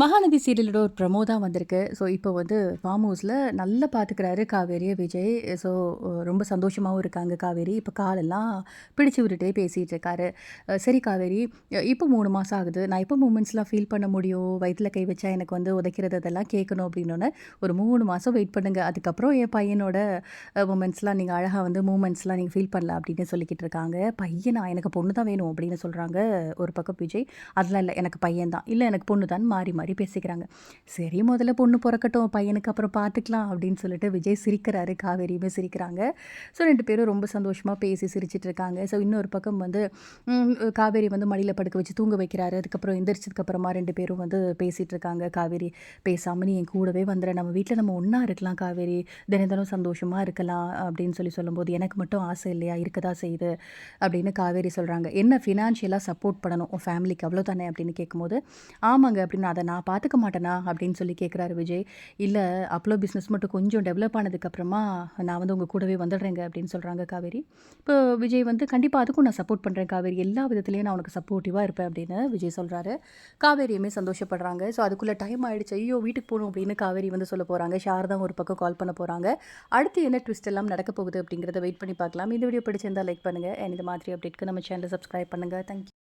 மகாநதி சீரியலோட ஒரு ப்ரமோ தான் வந்திருக்கு. ஸோ இப்போ வந்து ஃபார்ம் ஹவுஸில் நல்லா பார்த்துக்கிறாரு காவேரியை விஜய். ஸோ ரொம்ப சந்தோஷமாகவும் இருக்காங்க காவேரி. இப்போ காலெல்லாம் பிடிச்சி விட்டுட்டே பேசிகிட்டு இருக்காரு. சரி காவேரி இப்போ மூணு மாதம் ஆகுது. நான் இப்போ மூமெண்ட்ஸ்லாம் ஃபீல் பண்ண முடியும்? வயிற்றில் கை வச்சா எனக்கு வந்து உதைக்கிறது அதெல்லாம் கேட்கணும் அப்படின்னோடனே ஒரு மூணு மாதம் வெயிட் பண்ணுங்க. அதுக்கப்புறம் என் பையனோட மூமெண்ட்ஸ்லாம் நீங்கள் அழகாக வந்து மூமெண்ட்ஸ்லாம் நீங்கள் ஃபீல் பண்ணல அப்படின்னு சொல்லிக்கிட்டு இருக்காங்க. பையனா? எனக்கு பொண்ணு தான் வேணும் அப்படின்னு சொல்கிறாங்க ஒரு பக்கம் விஜய். அதெல்லாம் இல்லை. எனக்கு பையன் தான் இல்லை எனக்கு பொண்ணு தான் மாறி மாறி பேசிக்கிறாங்க. சரி முதல்ல பொண்ணு பிறக்கட்டும் பையனுக்கு அப்புறம் பார்த்துக்கலாம் அப்படின்னு சொல்லிட்டு விஜய் சிரிக்கிறாரு. காவேரியுமே சிரிக்கிறாங்க. ஸோ ரெண்டு பேரும் ரொம்ப சந்தோஷமாக பேசி சிரிச்சிட்டு இருக்காங்க. ஸோ இன்னொரு பக்கம் வந்து காவேரி வந்து மடியில் படுக்க வச்சு தூங்க வைக்கிறாரு. அதுக்கப்புறம் எந்திரிச்சதுக்கப்புறமா ரெண்டு பேரும் வந்து பேசிகிட்டு இருக்காங்க. காவேரி பேசாமல் நீ என் கூடவே வந்துடுற நம்ம வீட்டில் நம்ம ஒன்றா இருக்கலாம் காவேரி. தினம் தினம் சந்தோஷமாக இருக்கலாம் அப்படின்னு சொல்லி சொல்லும்போது எனக்கு மட்டும் ஆசை இல்லையா? இருக்கதா செய்யுது அப்படின்னு காவேரி சொல்கிறாங்க என்ன ஃபினான்ஷியலாக சப்போர்ட் பண்ணணும்? உன் ஃபேமிலிக்கு அவ்வளோதானே அப்படின்னு கேட்கும்போது ஆமாங்க அப்படின்னு அதை நான் நான் பார்த்துக்க மாட்டேனா? அப்படின்னு சொல்லி கேட்குறாரு விஜய். இல்லை அப்போலோ பிஸ்னஸ் மட்டும் கொஞ்சம் டெவலப் ஆனதுக்கப்புறமா நான் வந்து உங்கள் கூடவே வந்துடுறேங்க அப்படின்னு சொல்கிறாங்க காவேரி. இப்போ விஜய் வந்து கண்டிப்பாக அதுக்கும் நான் சப்போர்ட் பண்ணுறேன் காவேரி. எல்லா விதத்துலேயும் நான் உனக்கு சப்போர்ட்டிவாக இருப்பேன் அப்படின்னு விஜய் சொல்கிறாரு காவேரியுமே சந்தோஷப்படுறாங்க. ஸோ அதுக்குள்ளே டைம் ஆகிடுச்சு ஐயோ வீட்டுக்கு போகணும் அப்படின்னு காவேரி வந்து சொல்ல போகிறாங்க ஷாரதா ஒரு பக்கம் கால் பண்ண போகிறாங்க அடுத்து என்ன ட்விஸ்ட் எல்லாம் நடக்க போகுது அப்படிங்கிறத வெயிட் பண்ணி பார்க்கலாம். இந்த வீடியோ பிடிச்சிருந்தால் லைக் பண்ணுங்கள் and இந்த மாதிரி அப்டேட்க்கு நம்ம சேனலை சப்ஸ்கிரைப் பண்ணுங்கள் தேங்க்யூ